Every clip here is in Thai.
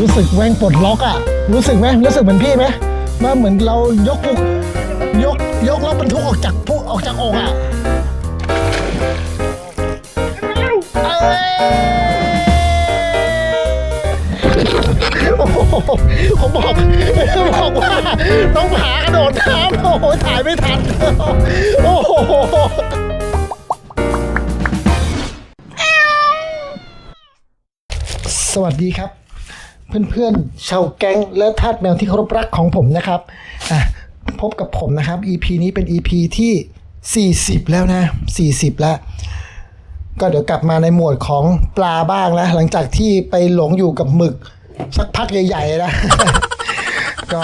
รู้สึกแม่งปลดล็อกอะรู้สึกไหมรู้สึกเหมือนพี่ไหมว่าเหมือนเรายกยกยกรถบรรทุกออกจากผู้ออกจากอกอะเอ้ยโอ้โหผมบอกบอกว่าน้องผากระโดดน้ำโอ้โหถ่ายไม่ทันโอ้โหสวัสดีครับ เพื่อนๆ ชาวแก๊งและทาสแมวที่เคารพรักของผมนะครับพบกับผมนะครับ EP นี้เป็น EP ที่ 40 แล้วนะ 40 แล้ว ก็เดี๋ยวกลับมาในหมวดของปลาบ้างแล้วหลังจากที่ไปหลงอยู่กับหมึก สักพักใหญ่ๆนะ ก็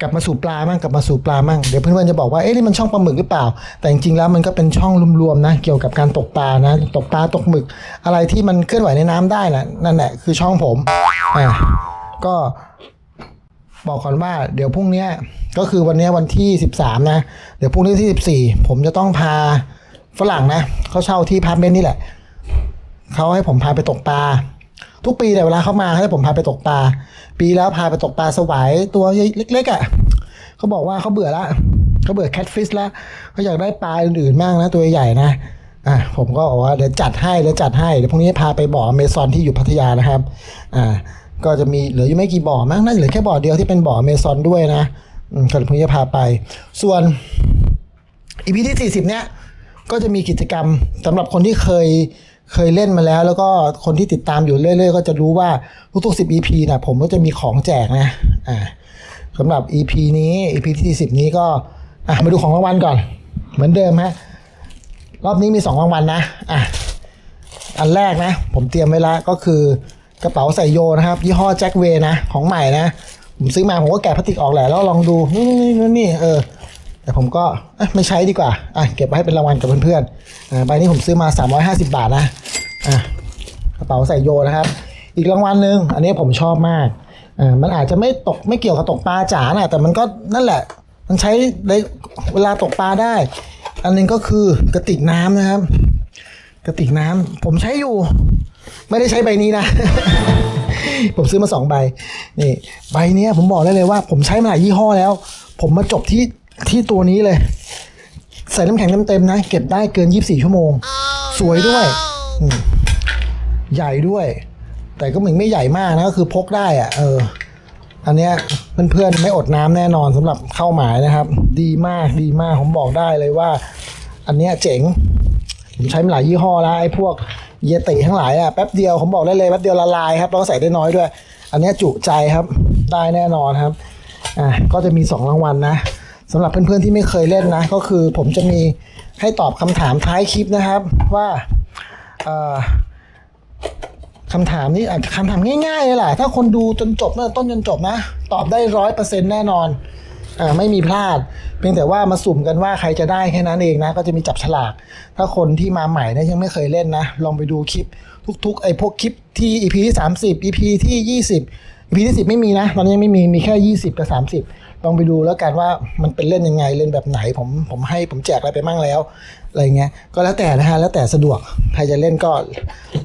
กลับมาสู่ปลามั่งกลับมาสู่ปลามั่งเดี๋ยวเพื่อนๆจะบอกว่าเอ๊ะนี่มันช่องปลาหมึกหรือเปล่า แต่จริงๆแล้วมันก็เป็นช่องรวมๆนะเกี่ยวกับการตกปลานะ ตกปลาตกหมึก อะไรที่มันเคลื่อนไหวในน้ำได้นะนั่นแหละคือช่องผมอ่าก็บอกก่อนว่าเดี๋ยวพรุ่งนี้ก็คือวันนี้วันที่ 13 นะ เดี๋ยวพรุ่งนี้ที่ 14 ผมจะต้องพาฝรั่งนะเขาเช่าที่พาร์ทเมนต์นี่แหละเขาให้ผมพาไปตกปลาทุกปีเนี่ยเวลาเขามาเขาให้ผมพาไปตกปลา ปีแล้วพาไปตกปลาสวายตัวเล็กๆอะเขาบอกว่าเขาเบื่อละเขาเบื่อแคทฟิชละเขาอยากได้ปลาอื่นๆมากนะตัวใหญ่นะอะผมก็บอกว่าเดี๋ยวจัดให้เดี๋ยวจัดให้เดี๋ยวพรุ่งนี้พาไปบ่อเมซอนที่อยู่พัทยานะครับอ่าก็จะมีเหลืออยู่ไม่กี่บ่อมั้งน่าจะเหลือแค่บ่อเดียวที่เป็นบ่อเมซอนด้วยนะอืมก็เดี๋ยวพรุ่งนี้จะพาไป ส่วนอีพีที่ 40 เนี่ยก็จะมีกิจกรรมสำหรับคนที่เคย เคยเล่นมาแล้ว แล้วก็คนที่ติดตามอยู่เรื่อยๆ ก็จะรู้ว่าทุกๆ10 EP นะผมก็จะมีของแจกนะอ่าสำหรับ EP นี้ EP ที่10นี้ก็อะมาดูของรางวัลก่อน เหมือนเดิมฮะรอบนี้มี2รางวัลนะอะอันแรกนะ ผมเตรียมไว้แล้วก็คือกระเป๋าใส่โยนะครับ ยี่ห้อแจ็คเวนะของใหม่นะ ผมซื้อมาผมก็แกะพลาสติกออกแหละแล้วลองดูนี่นี่นี่นี่เออ แต่ผมก็ไม่ใช้ดีกว่าอะเก็บไว้ให้เป็นรางวัลกับเพื่อนๆอ่าใบนี้ผมซื้อมา 350 บาทนะอะกระเป๋าใส่โยนะครับ อีกรางวัลหนึ่งอันนี้ผมชอบมากอ่ามันอาจจะไม่ตกไม่เกี่ยวกับตกปลาจ๋านะแต่มันก็นั่นแหละ มันใช้ในเวลาตกปลาได้ อันหนึงก็คือกระติกน้ำนะครับ กระติกน้ำผมใช้อยู่ ไม่ได้ใช้ใบนี้นะผมซื้อมาสองใบนี่ใบนี้ผมบอกได้เลยว่า ผมใช้มาหลายยี่ห้อแล้ว ผมมาจบที่ ที่ตัวนี้เลย ใส่น้ำแข็งเต็มๆนะ เก็บได้เกิน 24 ชั่วโมง สวยด้วย ใหญ่ด้วย แต่ก็เหมือนไม่ใหญ่มากนะ ก็คือพกได้อะเออ อันเนี้ยเพื่อนๆไม่อดน้ำแน่นอนสำหรับเข้าหมายนะครับ ดีมากดีมาก ผมบอกได้เลยว่า อันเนี้ยเจ๋ง ผมใช้มาหลายยี่ห้อแล้วไอ้พวกเยติทั้งหลายอะแป๊บเดียวผมบอกได้เลยแป๊บเดียวละลายครับแล้วก็ใส่ได้น้อยด้วย อันนี้จุใจครับได้แน่นอนครับอะก็จะมีสองรางวัลนะ สำหรับเพื่อนๆที่ไม่เคยเล่นนะ ก็คือผมจะมีให้ตอบคำถามท้ายคลิปนะครับ ว่าคำถามนี้อาจจะคำถามง่ายๆเลยแหละถ้าคนดูจนจบตั้งแต่ต้นจนจบนะ ตอบได้ร้อยเปอร์เซ็นต์แน่นอนอไม่มีพลาด เพียงแต่ว่ามาสุ่มกันว่าใครจะได้แค่นั้นเองนะ ก็จะมีจับฉลาก ถ้าคนที่มาใหม่นี่ยยังไม่เคยเล่นนะ ลองไปดูคลิป ทุกๆ ไอ้พวกคลิปที่ EP ที่ 30 EP ที่ 20 EP ที่ 10 ไม่มีนะ ตอนนี้ยังไม่มี มีแค่ 20 กับ 30 ลองไปดูแล้วกันว่ามันเป็นเล่นยังไงเล่นแบบไหนผมผมให้ผมแจกอะไรไปมั่งแล้วอะไรเงี้ยก็แล้วแต่นะฮะแล้วแต่สะดวกใครจะเล่นก็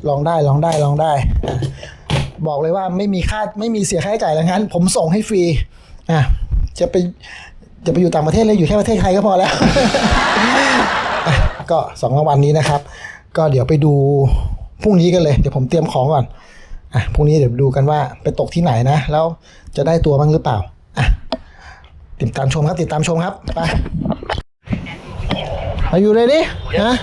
ลองได้ลองได้ลองได้ บอกเลยว่าไม่มีค่าไม่มีเสียค่าใช้จ่ายแล้วงั้น ผมส่งให้ฟรีอะจะไปจะไปอยู่ต่างประเทศเลยอยู่แค่ประเทศไทยก็พอแล้ว ก็สองรางวัลนี้นะครับ ก็เดี๋ยวไปดูพรุ่งนี้กันเลยเดี๋ยวผมเตรียมของก่อนอะพรุ่งนี้เดี๋ยวดูกันว่าไปตกที่ไหนนะ แล้วจะได้ตัวบ้างหรือเปล่า ติดตามชมครับ ติดตามชมครับ ไปอายุเลยดิฮะ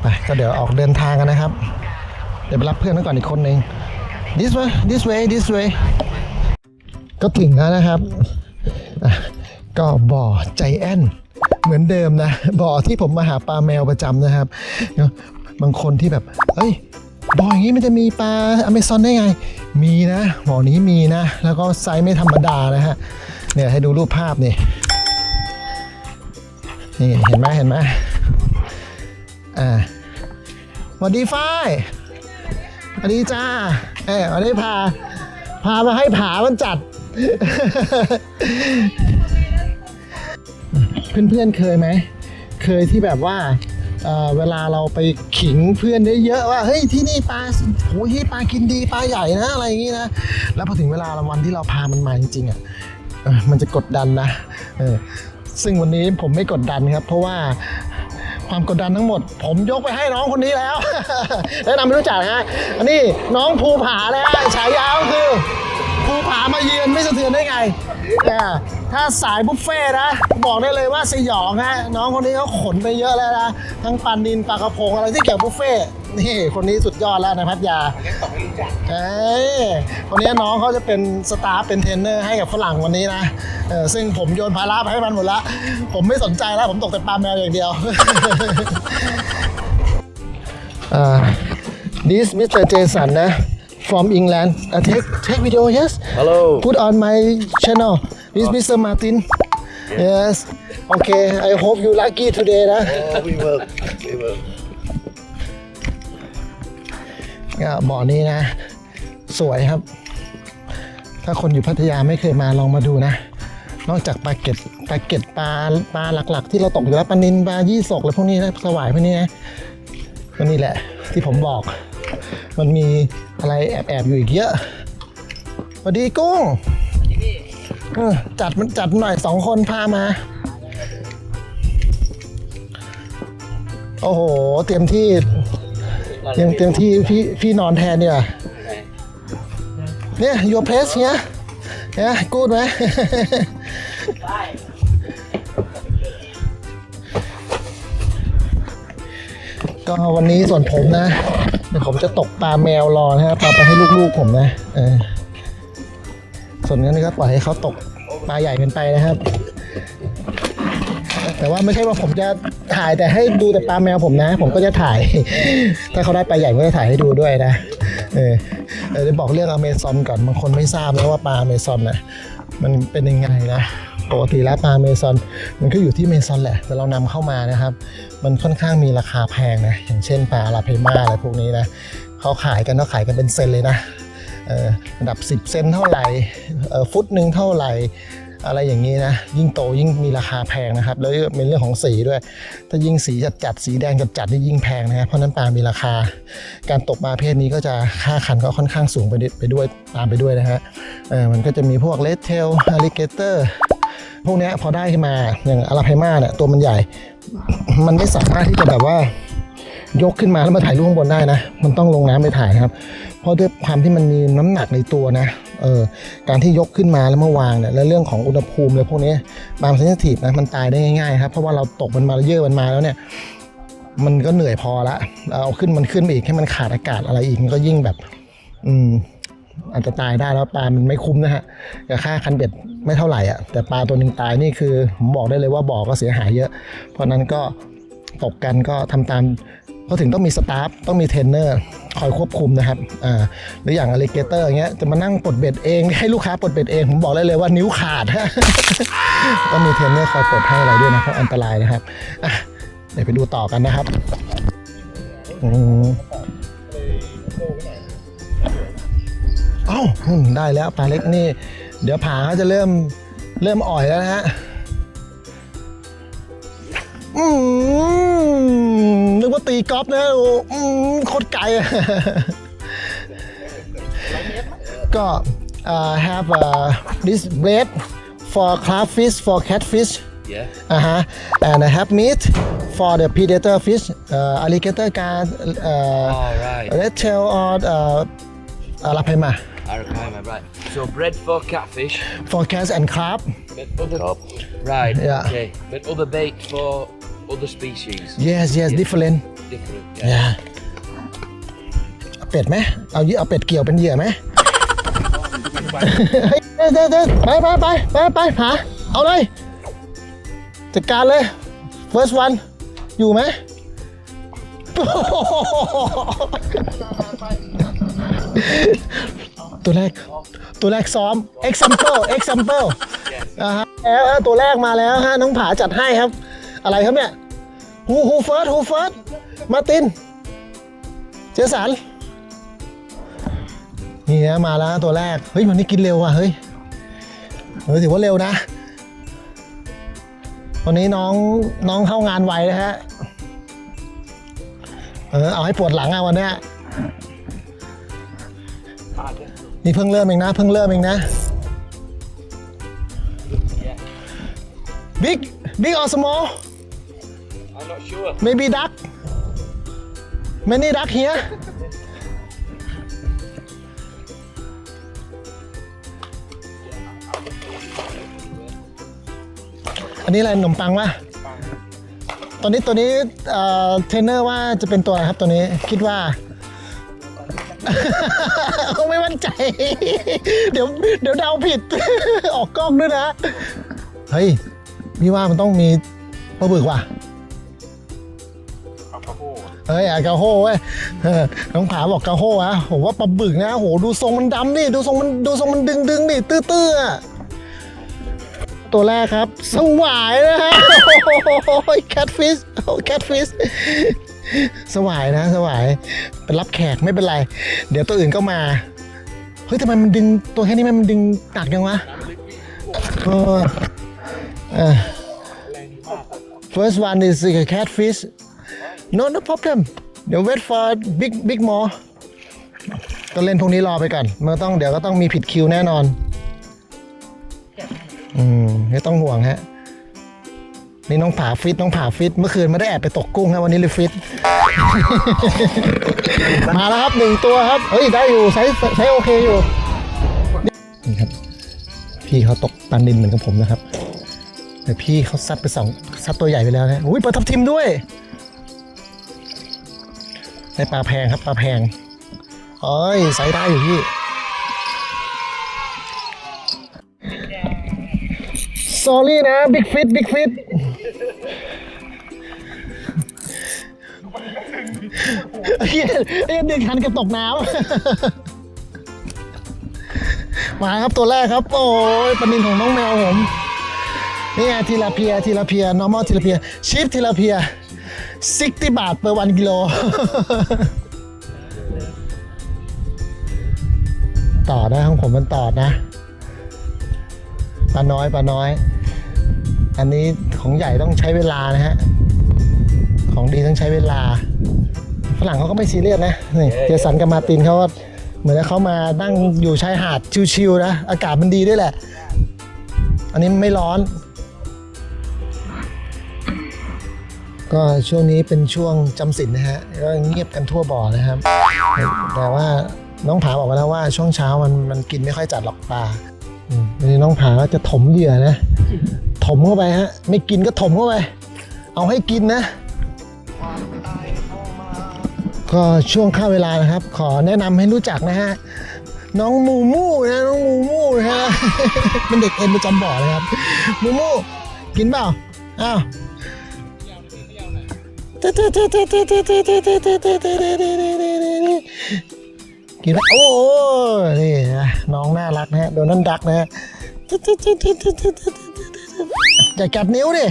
ไป ก็เดี๋ยวออกเดินทางกันนะครับ เดี๋ยวไปรับเพื่อนกันก่อนอีกคนหนึ่ง this way this way this way ก็ถึงแล้วนะครับ ก็บ่อใจแอนเหมือนเดิมนะบ่อที่ผมมาหาปลาแมวประจำนะครับ บางคนที่แบบ เอ้ย บ่ออย่างนี้มันจะมีปลาอเมซอนได้ไง มีนะบ่อนี้มีนะ แล้วก็ไซส์ไม่ธรรมดานะฮะ เนี่ยให้ดูรูปภาพนี่นี่เห็นไหมเห็นไหมอ่าสวัสดีฝ้ายสวัสดีจ้าเออวันนี้พา พามาให้ผามันจัด เพื่อนๆเคยไหม เคยที่แบบว่า เวลาเราไปขิงเพื่อนได้เยอะว่าเฮ้ยที่นี่ปลาโหที่ปลากินดีปลาใหญ่นะอะไรอย่างงี้นะแล้วพอถึงเวลาวันที่เราพามันมาจริงๆอะมันจะกดดันนะเออซึ่งวันนี้ผมไม่กดดันครับ เพราะว่าความกดดันทั้งหมด ผมยกไปให้น้องคนนี้แล้วแนะนำไม่รู้จักนะฮะอันนี้น้องภูผานะฮะฉายาคือภูผามาเยือนไม่สะเทือนได้ไงอ่ ถ้าสายบุฟเฟ่ต์นะ บอกได้เลยว่าสยองฮะน้องคนนี้เขาขนไปเยอะแล้วนะทั้งปลานินปลากระพงอะไรที่เกี่ยวกับบุฟเฟ่ต์นี่คนนี้สุดยอดแล้วในพัทยาเอ้ยคนนี้น้องเขาจะเป็นสตาฟเป็นเทรนเนอร์ให้กับฝรั่งวันนี้นะเออซึ่งผมโยนภาระไปให้มันหมดละผมไม่สนใจแล้วผมตกแต่ปลาแมวอย่างเดียวอ่า this Mr. Jason นะ from England uh, take take video yes Hello. put on my channel this Mr. Martin yes okay I hope you lucky today นะ Oh, we will. We will. ก็บ่อนี้นะ สวยครับ ถ้าคนอยู่พัทยาไม่เคยมาลองมาดูนะ นอกจากปลาเก็ดปลาเก็ดปลาปลาหลัก ๆ ที่เราตกอยู่แล้วปลานินปลายี่สกอะไรพวกนี้นะสวายพวกนี้นะก็นี่แหละ ที่ผมบอก มันมีอะไรแอบๆอยู่อีกเยอะสวัสดีกุ้งเออ จัดมันจัดหน่อยสองคนพามา โอ้โห เตรียมที่เตรียมเตรียมที่พี่พี่นอนแทนเนี่ยเนี่ย your place เนี่ยเนี่ยกูดไหมก็วันนี้ส่วนผมนะเดี๋ยวผมจะตกปลาแมวรอนะครับปลาไปให้ลูกๆผมนะ เออ ส่วนนั้นก็ปล่อยให้เขาตกปลาใหญ่เกินไปนะครับ แต่ว่าไม่ใช่ว่าผมจะถ่ายแต่ให้ดูแต่ปลาแมวผมนะ ผมก็จะถ่าย ถ้าเขาได้ปลาใหญ่ก็จะถ่ายให้ดูด้วยนะ เออเออจะบอกเรื่องอเมซอนก่อนบางคนไม่ทราบนะว่าปลาอเมซอนนะมันเป็นยังไงนะปกติแล้วปลาเมซอน มันก็อยู่ที่เมซอนแหละ แต่เรานำเข้ามานะครับ มันค่อนข้างมีราคาแพงนะ อย่างเช่นปลาลาเพมาอะไรพวกนี้นะเขาขายกันเขาขายกันเป็นเซนเลยนะ ระดับ 10 เซนเท่าไหร่ฟุตหนึ่งเท่าไหร่อะไรอย่างนี้นะ ยิ่งโตยิ่งมีราคาแพงนะครับ แล้วเป็นเรื่องของสีด้วย ถ้ายิ่งสีจัดจัดสีแดงจัดจัดนี่ยิ่งแพงนะครับเพราะนั้นปลามีราคา การตกปลาเพศนี้ก็จะค่าคันก็ค่อนข้างสูงไปดิไปด้วยตามไปด้วยนะฮะเออมันก็จะมีพวกเลดเทลอลิเกเตอร์พวกนี้พอได้ขึ้นมาอย่างอาราไพมาเนี่ยตัวมันใหญ่ มันไม่สามารถที่จะแบบว่ายกขึ้นมาแล้วมาถ่ายรูปข้างบนได้นะ มันต้องลงน้ำไปถ่ายนะครับ เพราะด้วยความที่มันมีน้ำหนักในตัวนะเออการที่ยกขึ้นมาแล้วมาวางเนี่ยแล้วเรื่องของอุณหภูมิเลยพวกนี้บางเซนซิทีฟนะมันตายได้ง่ายๆครับเพราะว่าเราตกมันมาเยอะมันมาแล้วเนี่ยมันก็เหนื่อยพอละเอาขึ้นมันขึ้นไปอีกให้มันขาดอากาศอะไรอีกมันก็ยิ่งแบบ อืมอาจจะตายได้แล้วปลา มันไม่คุ้มนะฮะกับค่าคันเบ็ดไม่เท่าไหร่อะ แต่ปลาตัวหนึ่งตายนี่คือ ผมบอกได้เลยว่าบ่อก็เสียหายเยอะ เพราะฉะนั้นก็ตกกันก็ทำตาม เขาถึงต้องมีสตาฟต้องมีเทรนเนอร์คอยควบคุมนะครับอ่าหรืออย่างอ l ล i เกเตอร์เงี้ยจะมานั่งปลดเบ็ดเองให้ลูกค้าปลดเบ็ดเอง ผมบอกได้เลยว่านิ้วขาดฮะต้องมีเทรนเนอร์คอยปลดให้อะไรด้วยนะครับอันตรายนะครับอะเดี๋ยวไปดูต่อกันนะครับอืมเอ้าได้แล้วปลาเล็กนี่ เดี๋ยวผาเขาจะเริ่มเริ่มอ่อยแล้วนะฮะอืม ตีกอล์ฟนะโอ้อืมโคตรไกลอะ ก็ uh, have uh, this blade for crayfish for catfish Yeah. อ่าฮะ and I have meat for the predator fish uh, alligator guard uh, All right. red tail or uh, อะไรไปมา Arapaima, right. So bread for catfish. for cats and crab But other, Right. Yeah. Okay. But other bait for other species. yes yes different Different. Yeah. yeah เอาเป็ดไหมเอาเหยื่อเอาเป็ดเกี่ยวเป็นเหยื่อไหม เฮ้ยเดี๋ยวเดี๋ยวเดี๋ยวไปไปไปไปไปผาเอาเลยจัดการเลย first one อยู่ไหมตัวแรก ตัวแรกซ้อม example example อ่าฮะแล้วฮะตัวแรกมาแล้วฮะน้องผาจัดให้ครับ อะไรครับเนี่ยฮูฮูเฟิร์สฮูเฟิร์ส มาร์ติน เจสัน นี่ฮะมาแล้วตัวแรก เฮ้ย มันนี่กินเร็วว่ะ เฮ้ยเฮ้ยถือว่าเร็วนะ วันนี้น้องน้องเข้างานไวนะฮะ เออเอาให้ปวดหลังอะวันเนี้ยนี่เพิ่งเริ่มเองนะ เพิ่งเริ่มเองนะ Yeah. big big or small I'm not sure. maybe duck many duck here อันนี้อะไรขนมปังวะตัวนี้ตัวนี้เอ่อเทรนเนอร์ว่าจะเป็นตัวอะไรครับตัวนี้คิดว่า เขาไม่มั่นใจ เดี๋ยวเดี๋ยวเดาผิด ออกกล้องด้วยนะ เฮ้ย พี่ว่ามันต้องมีปลาบึกว่ะ เฮ้ยอะกาโฮเว้ยเออน้องผาบอกกาโฮอะผมว่าปลาบึกนะโหดูทรงมันดำดิดูทรงมันดูทรงมันดึงดึงๆดิตื้อๆอะตัวแรกครับ สวายนะฮะโอ้ยแคทฟิชแคทฟิชสวายนะสวายเป็นรับแขกไม่เป็นไร เดี๋ยวตัวอื่นก็มา เฮ้ยทำไมมันดึงตัวแค่นี้มันดึงหนักยังวะเออ first one is a catfish no no problem เดี๋ยว wait for big big more ก็เล่นพวกนี้รอไปก่อนมันต้องเดี๋ยวก็ต้องมีผิดคิวแน่นอน อืมไม่ต้องห่วงฮะ นี่น้องผาฟิตน้องผาฟิต เมื่อคืนไม่ได้แอบไปตกกุ้งครับวันนี้เลยฟิต มาแล้วครับหนึ่งตัวครับ เฮ้ยได้อยู่ใช้ใช้โอเคอยู่ นี่ครับ พี่เขาตกปลานินเหมือนกับผมนะครับ แต่พี่เขาซัดไปสองซัดตัวใหญ่ไปแล้วนะอุ้ยปลาทับทิมด้วย ได้ปลาแพงครับปลาแพงเอ้ยใส่ได้อยู่พี่ sorry นะ big fit big fit เฮียเฮียดึงคันกับตกน้ำมาครับตัวแรกครับ โอ้ยปนินของน้องแมวผมนี่ไงทีลาเพียทีลาเพีย normal ทีลาเพียชิปทีลาเพีย 60 บาท per 1กิโล ต่อนะของผมมันต่อนะปลาน้อยปลาน้อย อันนี้ของใหญ่ต้องใช้เวลานะฮะ ของดีต้องใช้เวลา ฝรั่งเขาก็ไม่ซีเรียสนะ นี่เจสันกับมาร์ตินเขาก็เหมือนกับเขามานั่งอยู่ชายหาดชิวๆนะ อากาศมันดีด้วยแหละ อันนี้ไม่ร้อน ก็ช่วงนี้เป็นช่วงจำศีลนะฮะก็เงียบกันทั่วบ่อนะครับ แต่ว่าน้องผาบอกมาแล้วว่าช่วงเช้ามันมันกินไม่ค่อยจัดหรอกปลาอืมวันนี้น้องผาก็จะถมเหยื่อนะ ถมเข้าไปฮะ ไม่กินก็ถมเข้าไป เอาให้กินนะ ก็ช่วงข้าเวลานะครับ ขอแนะนำให้รู้จักนะฮะ น้องมูมูนะน้องมูมูนะฮะ เป็นเด็กเอ็นประจำบ่อเลยครับ มูมูกินเปล่าอ้าว กินไหมโอ้โหนี่นะน้องน่ารักนะฮะโดนนั่นดักนะฮะอย่ากัดนิ้วดิ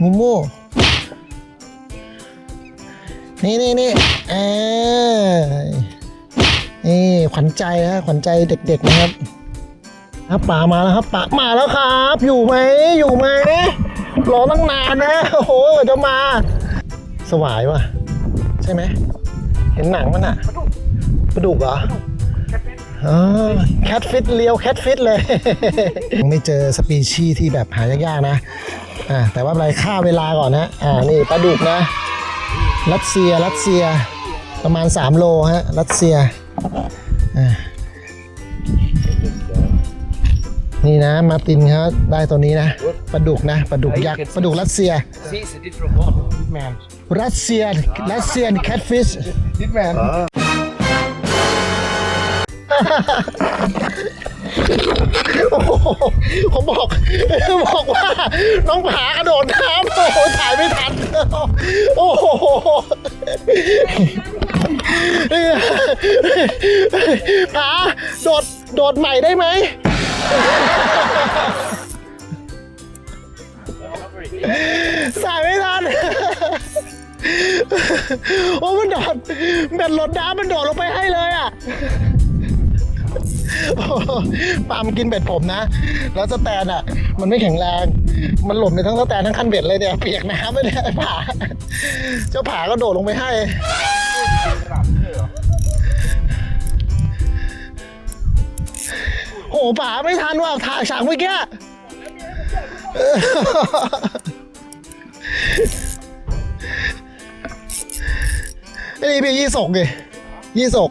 มูมูนี่นี่นี่เออนี่ขวัญใจนะขวัญใจเด็กๆนะครับครับป่ามาแล้วครับป่ามาแล้วครับ อยู่ไหมอยู่ไหม รอตั้งนานนะ โอ้โหจะมา สวายว่ะ ใช่ไหม เห็นหนังมันอะปลาดุกเหรออ๋อแคทฟิตเลียวแคทฟิตเลยยังไม่เจอสปีชีส์ที่แบบหายากๆนะ อ่าแต่ว่าอะไรค่าเวลาก่อนนะ อ่า นี่ปลาดุกนะ รัสเซีย รัสเซีย ประมาณ 3 โลฮะ รัสเซีย อะ นี่นะมาร์ตินครับได้ตัวนี้นะปลาดุกนะปลาดุกยักษ์ปลาดุกรัสเซีย See, it's a different one. แมนรัสเซียรัสเซียนแคทฟิชดิดแมนโอ้โหผมบอกบอกว่าน้องผากระโดดน้ำโอ้โหถ่ายไม่ทัน โอ้โหผาโดดโดดใหม่ได้ไหม สายไม่ทัน โอ้มันโดดแบตหลดน้ำมันโดดลงไปให้เลยอะปลามกินเบ็ดผมนะ แล้วสแตนอะ มันไม่แข็งแรง มันหล่นไปทั้งสแตนทั้งคันเบ็ดเลยเนี่ย เปียกน้ำไปเนี่ยไอ้ผา เจ้าผาก็โดดลงไปให้ โอ้ป่าไม่ทันว่ะถ่ายฉากเมื่อกี้ไอ้นี่พี่ยี่สกไงยี่สก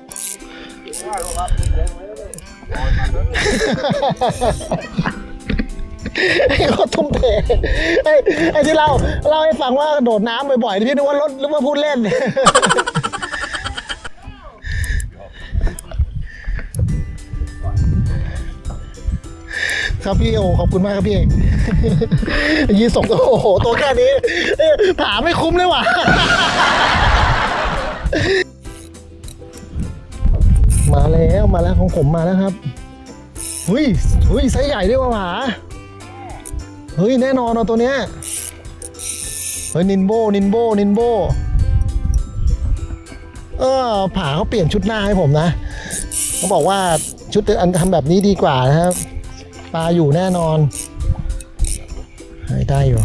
ไอ้เขาทุ่มเทไอ้ไอ้ที่เราเล่าให้ฟังว่าโดดน้ำบ่อยๆ พี่นึกว่ารถหรือว่าพูดเล่น ครับพี่โอขอบคุณมากครับพี่เอกยีสกโอ้โหตัวแค่นี้เอ้ยผาไม่คุ้มเลยว่ะมาแล้วมาแล้วของผมมาแล้วครับเฮ้ยเฮ้ยไซส์ใหญ่ด้วยว่ะผาเฮ้ยแน่นอนเอาตัวเนี้ยเฮ้ยนินโบนินโบนินโบเออผาเขาเปลี่ยนชุดหน้าให้ผมนะเขาบอกว่าชุดอันทำแบบนี้ดีกว่านะครับ ปลาอยู่แน่นอนให้ได้อยู่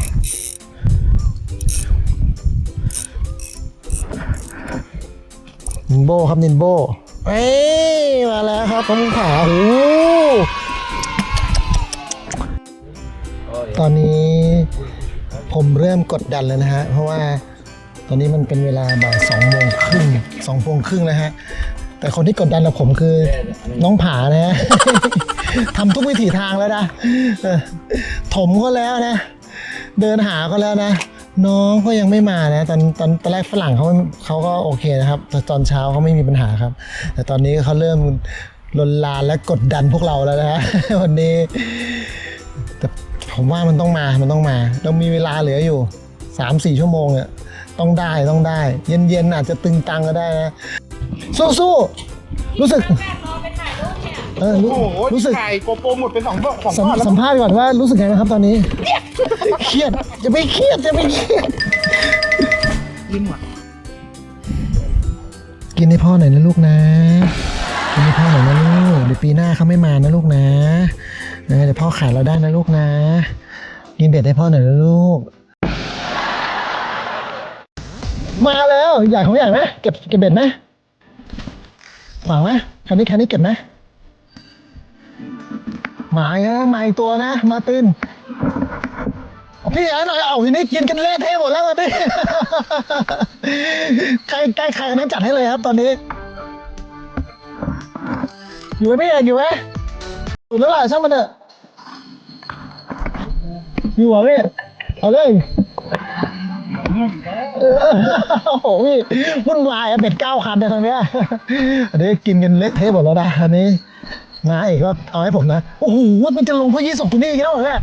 นินโบครับนินโบ เอ้ยมาแล้วครับผมขาโอ้โหตอนนี้ผมเริ่มกดดันแล้วนะฮะ เพราะว่าตอนนี้มันเป็นเวลาบ่ายสองโมงครึ่งสองโมงครึ่งแล้วฮะ แต่คนที่กดดันกับผมคือน้องผานะฮะทำทุกวิถีทางแล้วนะเออถมก็แล้วนะ เดินหาก็แล้วนะ น้องก็ยังไม่มานะ ตอนตอนตอนแรกฝรั่งเขาเขาก็โอเคนะครับแต่ตอนเช้าเขาไม่มีปัญหาครับ แต่ตอนนี้เขาเริ่มลนลานและกดดันพวกเราแล้วนะวันนี้แต่ผมว่ามันต้องมามันต้องมาเรามีเวลาเหลืออยู่สามสี่ชั่วโมงเนี่ยต้องได้ต้องได้ เย็นๆอาจจะตึงตังก็ได้นะ สู้ๆรู้สึกเออรู้โอ้โหรู้สึก ถ่ายโกโปรหมดเป็นสองสองสัมก้อนแล้วสัมภาษณ์ก่อนว่ารู้สึกไงนะครับตอนนี้ เครียดจะไม่เครียดจะไม่เครียดลิ้นหมดกินให้พ่อหน่อยนะลูกนะ กินให้พ่อหน่อยนะลูกเดี๋ยวปีหน้าเขาไม่มานะลูกนะเออเดี๋ยวพ่อขายเราได้นะลูกนะ กินเบ็ดให้พ่อหน่อยนะลูก มาแล้วใหญ่ของใหญ่ไหมเก็บเก็บเบ็ดไหม หวังไหมคันนี้คันนี้เก็บไหมหมายนะหมาอีตัวนะ มาตินพี่ไอ้หน่อยเอาทีนี้กินกันเละเทะหมดแล้วพี่ใครใกล้ใครนั้นจัดให้เลยครับตอนนี้ อยู่ไหมพี่เอกอยู่ไหมอยู่แล้วล่ะช่างมันเถอะอยู่เหรอพี่เอาเลย โอ้โหพี่วุ่นวายอะเป็ดเก้าคันเนี่ยตอนเนี้ยอันนี้กินกันเละเทะหมดแล้วนะอันนี้นาเอกก็เอาให้ผมนะ โอ้โหมันจะลงเพราะยี่สองตัวนี้อีกแล้วเหรอเนี่ย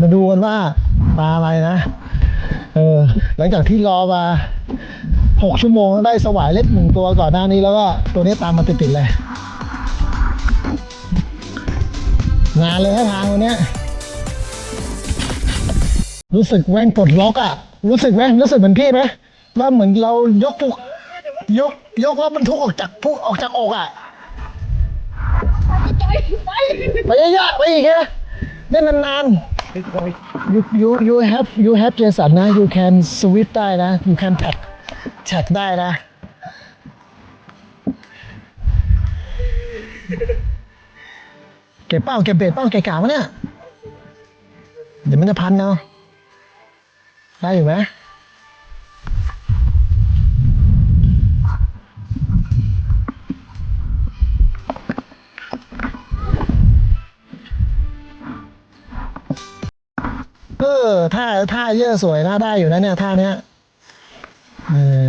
มาดูกันว่าปลาอะไรนะ เออ หลังจากที่รอมาหกชั่วโมงได้สวายเล็กหนึ่งตัวก่อนหน้านี้แล้วก็ตัวนี้ตามมาติดๆเลย งานเลยฮะทางวันนี้ รู้สึกแว่งปลดล็อกอะรู้สึกไหมรู้สึกเหมือนพี่ไหมว่าเหมือนเรายกปุกยกยกว่ามันทุกออกจากพุกออกจากอกอะไปเยอะๆไปอีกนะเล่นนานๆ you you you have you have Jason นะ you can switch ได้นะ you can tag tag ได้นะเก็บเป้าเก็บเบ็ดเป้าเก็บกาวะเนี่ย เดี๋ยวมันจะพันเนาะ ได้อยู่ไหมเออท่าท่าเยอะสวยน่าได้อยู่นะเนี่ยท่าเนี้ยเออ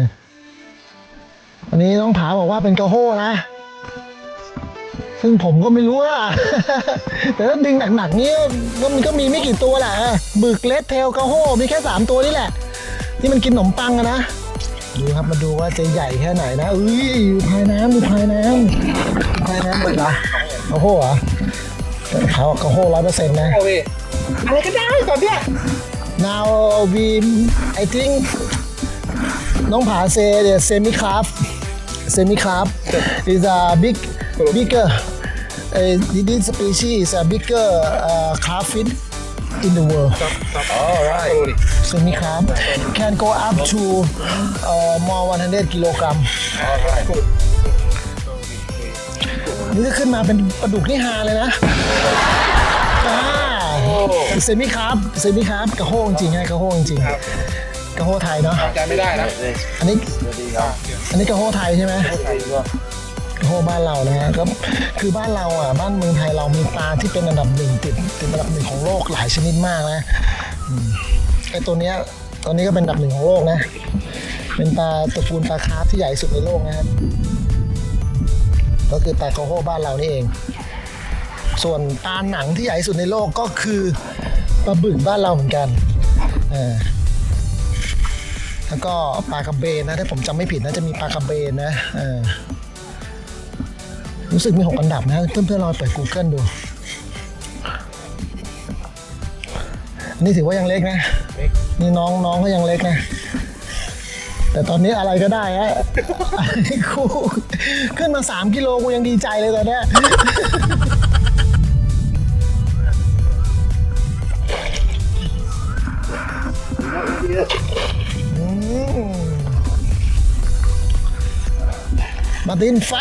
วันนี้น้องผาบอกว่าเป็นกระโห้นะ ซึ่งผมก็ไม่รู้ว่า แต่ถ้าดึงหนักๆนี้ก็มันก็มีไม่กี่ตัวแหละบึกเลสเทลกระโห้มีแค่ 3 ตัวนี่แหละ ที่มันกินขนมปังอะนะ ดูครับมาดูว่าจะใหญ่แค่ไหนนะเอ้ยอยู่ภายน้ำอยู่ภายน้ำอยู่ภายน้ำเลยนะกระโห้เหรอเขากระโห้ร้อยเปอร์เซ็นต์นะโอ้พี่อะไรก็ได้ตอนเนี้ย now we I think น้องผาเซเดี๋ยวเซมิคราฟ semi crab is a big bigger uh, this species is a bigger uh, crab fish in the world All right. semi crab can go up to uh, more 100 kilogram All right. นี่จะขึ้นมาเป็นปลาดุกนี่ฮาเลยนะอ่าเซมิคาร์บเซมิคาร์บกระโฮงจริงไงกระโฮงจริงกระโฮไทยเนาะจำไม่ได้นะอันนี้อันนี้กระโฮไทยใช่ไหม โฮบ้านเรานะฮะก็คือบ้านเราอะบ้านเมืองไทยเรามีปลาที่เป็นอันดับหนึ่งติดติดอันดับหนึ่งของโลกหลายชนิดมากนะไอตัวเนี้ยตัวนี้ก็เป็นอันดับหนึ่งของโลกนะ เป็นปลาตระกูลปลาคาร์ฟที่ใหญ่สุดในโลกนะครับก็คือปลากระโฮบ้านเรานี่เอง ส่วนปลาหนังที่ใหญ่สุดในโลกก็คือปลาบึกบ้านเราเหมือนกันเออแล้วก็ปลากระเบนนะถ้าผมจำไม่ผิดนะจะมีปลากระเบนนะเออ รู้สึกมีหกอันดับนะ เพื่อนๆลองเปิด Google ดู นี่ถือว่ายังเล็กนะ นี่น้องน้องก็ยังเล็กนะ แต่ตอนนี้อะไรก็ได้ฮะกูขึ้นมา 3 กิโลกูยังดีใจเลยตอนเนี้ยมาตินไฟ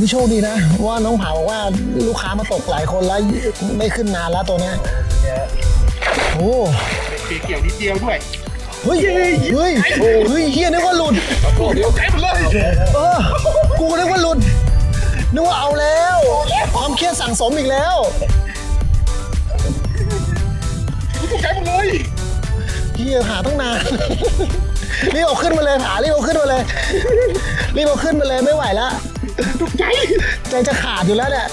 นี่โชคดีนะ ว่าน้องเผาบอกว่าลูกค้ามาตกหลายคนแล้วไม่ขึ้นนานแล้วตัวเนี้ยโอ้เกี่ยวนิดเดียวด้วยเฮ้ยเฮ้ยเฮ้ยเฮียนึกว่าหลุดเดี๋ยวไกลหมดเลยเออกูนึกว่าหลุดนึกว่าเอาแล้ว ความเครียดสั่งสมอีกแล้วไกลหมดเลยเฮียหาตั้งนานรีบเอาขึ้นมาเลยผารีบเอาขึ้นมาเลยรีบเอาขึ้นมาเลยไม่ไหวแล้ว ตกใจใจจะขาดอยู่แล้วเนี่ย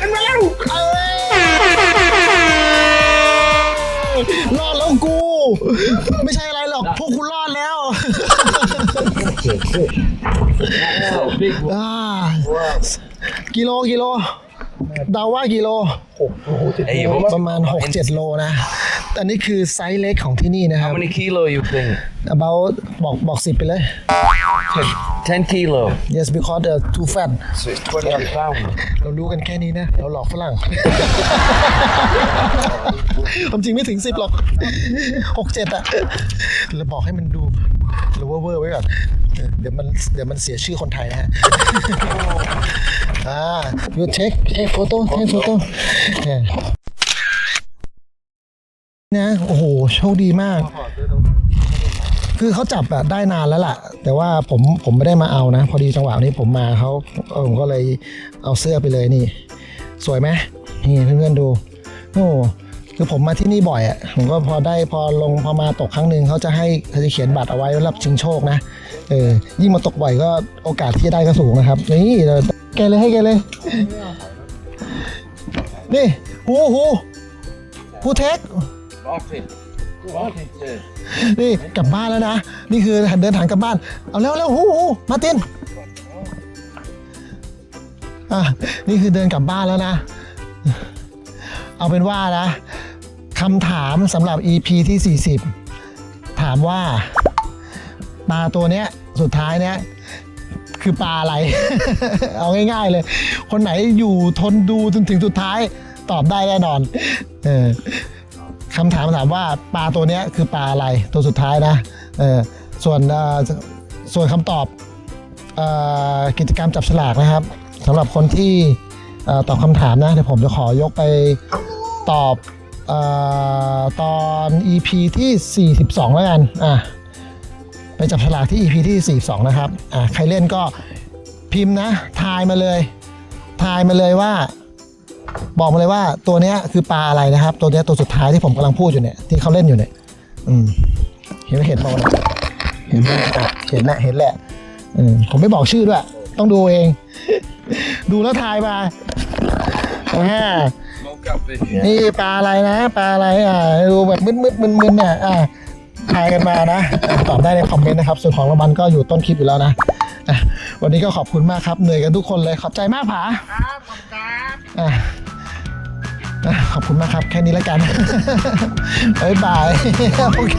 มันมาแล้วเอ้ยรอดแล้วกู ไม่ใช่อะไรหรอก พวกคุณรอดแล้ว So big one. อ่ากิโลกิโลเดาว่ากิโล Hey, ประมาณ6-7โลนะ อันนี้คือไซส์เล็กของที่นี่นะครับ how many kilo you think? about บอกบอกสิบไปเลย 10 kilo. yes because the too fat So it's 20 pounds. เรารู้กันแค่นี้นะ เราหลอกฝรั่ง ความจริงไม่ถึงสิบหรอกหกเจ็ดอะเราบอกให้มันดูเราเวอร์เวอร์ไว้ก่อนเออเดี๋ยวมันเดี๋ยวมันเสียชื่อคนไทยนะฮะ อ่า you take take photo take photo เนะโอ้โหโชคดีมาก คือเขาจับอะได้นานแล้วล่ะ แต่ว่าผมผมไม่ได้มาเอานะ พอดีจังหวะนี้ผมมาเขาผมก็เลยเอาเสื้อไปเลยนี่ สวยไหมนี่เพื่อนๆดูโอ้คือผมมาที่นี่บ่อยอะ่ะผมก็พอได้พอลงพอมาตกครั้งหนึ่งเขาจะให้เขาจะเขียนบัตรเอาไว้รับชิงโชคนะเออยิ่งมาตกบ่อยก็โอกาสที่จะได้ก็สูงนะครับนี่แกเลยให้แกเลย นี่หูหูหูเทค นี่กลับบ้านแล้วนะ นี่คือเดินทางกลับบ้าน เอาเร็วเร็วหูหูมาร์ตินอะนี่คือเดินกลับบ้านแล้วนะ เอาเป็นว่านะคำถามสำหรับ EP ที่ 40 ถามว่า ปลาตัวเนี้ยสุดท้ายเนี้ยคือปลาอะไร เอาง่ายๆเลย คนไหนอยู่ทนดูจนถึงสุดท้ายตอบได้แน่นอน เออ คำถามถามว่าปลาตัวนี้คือปลาอะไรตัวสุดท้ายนะเออส่วนส่วนคำตอบออกิจกรรมจับฉลากนะครับสำหรับคนที่ตอบคำถามนะเดี๋ยวผมจะขอยกไปตอบออตอน EP ที่ 42 แล้วกันอะไปจับฉลากที่ EP ที่ 42 นะครับอะใครเล่นก็พิมพ์นะ ทายมาเลย ทายมาเลยว่า บอกมาเลยว่าตัวเนี้ยคือปลาอะไรนะครับ ตัวเนี้ยตัวสุดท้ายที่ผมกำลังพูดอยู่เนี่ยที่เขาเล่นอยู่เนี่ย อืม เห็นไหมเห็นเปล่าเนี่ยเห็นไหมอะเห็นแหละเห็นแหละอืมผมไม่บอกชื่อด้วย ต้องดูเอง ดูแล้วทายมาอ่า Smoke up fish. นี่ปลาอะไรนะ ปลาอะไรอะดูแบบมืดๆมึนๆเนี่ยอะทายกันมานะอะตอบได้ในคอมเมนต์นะครับส่วนของรางวัลก็อยู่ต้นคลิปอยู่แล้วนะอะวันนี้ก็ขอบคุณมากครับเหนื่อยกันทุกคนเลยขอบใจมากผาครับขอบคุณครับอะอะ ขอบคุณมากครับ แค่นี้แล้วกัน บ๊ายบาย โอเค